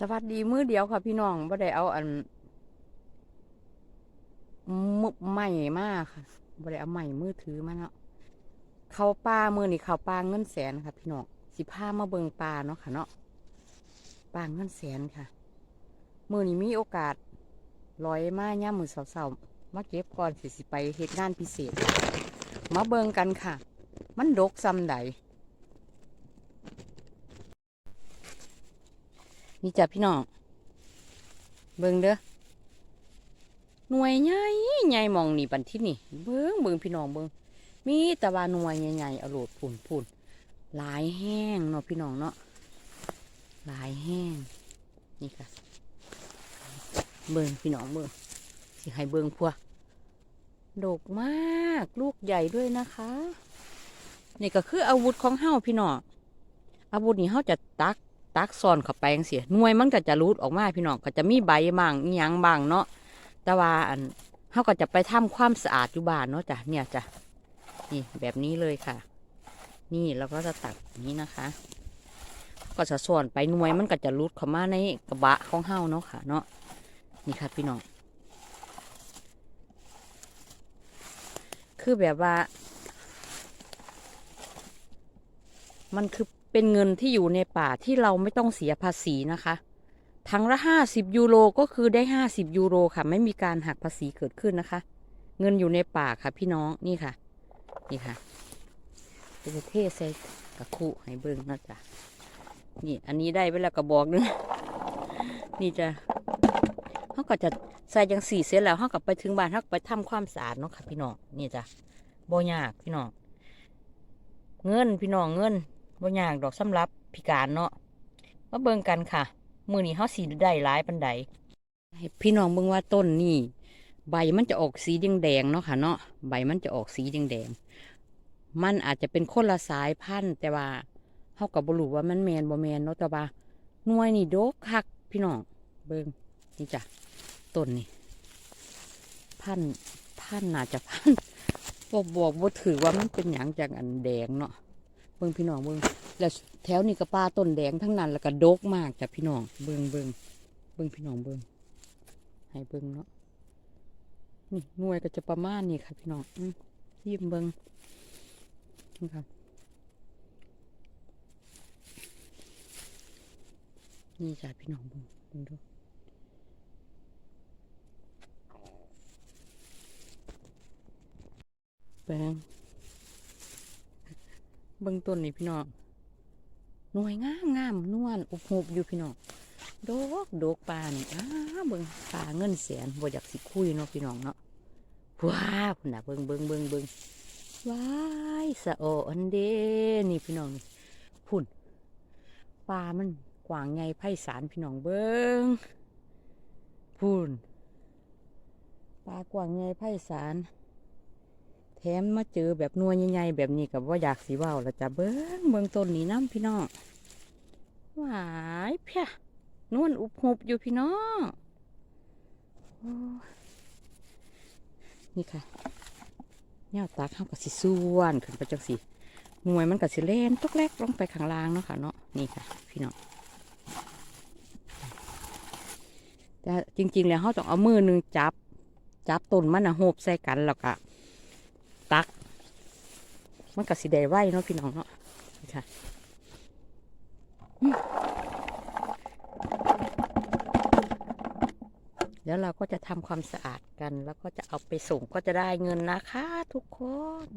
สวัสดีมือเดียวค่ะพี่น้องบ่ได้เอาอันมึใหม่มากค่ะบ่ได้เอาใหม่มือถือมาเนาะเขาปลามือนี่เขาปลาเงินแสนค่ะ พี่น้องสิพามาเบิงปลาเนาะค่ะเนาะปลาเงินแสนค่ะ มือนี้มีโอกาสลอยมาย่ามมือสาวๆมาเก็บก่อนสิสิไปเหตุงานพิเศษ มาเบิงกันค่ะ มันดกซ้ำใด นี่จ้ะพี่น้องเบิ่งเด้อหน่วยใหญ่ใหญ่มองนี่บันที่นี่เบิ่งเบิ่งพี่น้องเบิ่งมีแต่ว่าหน่วยใหญ่ๆเอาโหลดปุ่นปุ่นหลายแห้งเนาะพี่น้องเนาะหลายแห้งนี่ค่ะเบิ่งพี่น้องเบิ่งสิให้เบิ่งพัวดกมากลูกใหญ่ด้วยนะคะนี่ก็คืออาวุธของเฮาพี่น้องอาวุธนี้เฮาจะตัก ตักซ่อนเข้าไปจังซี่หน่วยมันก็จะรูดออกมาพี่น้องก็จะมีใบบ้างอีหยังบ้างเนาะแต่ว่าอันเฮาก็จะไปทำความสะอาดอยู่บ้านเนาะจ้ะเนี่ยจ้ะนี่แบบนี้เลยค่ะ นี่แล้วก็จะตักนี้นะคะ ก็จะส่วนไปหน่วยมันก็จะรูดเข้ามาในกระบะของเฮาเนาะค่ะ เนาะนี่ค่ะพี่น้องคือแบบว่า มันคือ เป็นเงินที่อยู่ในป่าที่เราไม่ต้องเสียภาษีนะคะทั้งละห้าสิบยูโรก็คือได้ห้าสิบยูโรค่ะ ไม่มีการหักภาษีเกิดขึ้นนะคะ เงินอยู่ในป่าค่ะพี่น้องนี่ค่ะ นี่ค่ะเป็นเทศใส่กระคุให้เบิ้งนะจ๊ะนี่อันนี้ได้ไปแล้วกระบอกนึงนี่จะเขาก็จะใส่ยังสี่เสร็จแล้วเขาก็ไปถึงบ้านเขาไปทำความสะอาดเนาะค่ะพี่น้องนี่จ้ะบ่ยากพี่น้องเงินพี่น้องเงิน บ่ยากดอกสำหรับพิการเนาะมาเบิ่งกันค่ะ มือนี้เฮาสีได้หลายปันใดให้พี่น้องเบิ่งว่าต้นนี่ใบมันจะออกสีแดงๆเนาะค่ะเนาะใบมันจะออกสีแดงๆมันอาจจะเป็นคนละสายพันธุ์แต่ว่าเฮาก็บ่รู้ว่ามันแมนบ่แมนเนาะแต่ว่าหน่วยนี่ดกคักพี่น้องเบิ่งนี่จ้ะต้นนี่พันธุ์พันธุ์น่าจะพันธุ์บ่บอกบ่ถือว่ามันเป็นหยังจากอันแดงเนาะ เบิ่งพี่น้องเบิ่งแล้วแถวนี้ก็ปลาต้นแดงทั้งนั้นแล้วก็ดกมากจ้ะพี่น้องเบิ่งเบิ่งเบิ่งพี่น้องเบิ่งให้เบิ่งเนาะนี่หน่วยก็จะประมาณนี้ค่ะพี่น้องอืยิ้มเบิ่งนี่ค่ะนี่จ้ะพี่น้องเบิ่งเบิ่งดูแปลง เบื้องต้นนี่พี่น้องหน่วยงามงามนวลอุบหุบอยู่พี่น้องโดกโดกปลานี่อ้าเบิ่งปลาเงินแสนบ่อยากสิคุยเนาะพี่น้องเนาะว้าพุ่นน่ะเบิ่งเบิ่งเบิ่งเบิ่งว้ายสะโออันเดนี่พี่น้องนี่พุ่นปลามันกว้างใหญ่ไพศาลพี่น้องเบิ่งพุ่นปลากว้างใหญ่ไพศาล ถมมาเจอแบบนัวใหญ่ๆแบบนี้กับว่าอยากสีว่าวล้วจะเบิ้งเบิ้งต้นนี้น้ำพี่น้องหวายเพียนวลอุบหุบอยู่พี่น้องนี่ค่ะเนี่ยตาเข้ากับสิส่วนขึ้นไปจังสิหน่วยมันกับสิเล่นตกแรกลงไปข้างล่างเนาะค่ะเนาะนี่ค่ะ พี่น้องแต่จริง ๆ แล้วเขาต้องเอามือหนึงจับ จับต้นมันนะโหบใส่กันแล้วก็ ตัก มันกับสีแดงไว้เนาะพี่น้องเนาะค่ะแล้วเราก็จะทำความสะอาดกัน แล้วก็จะเอาไปส่งก็จะได้เงินนะคะทุกคน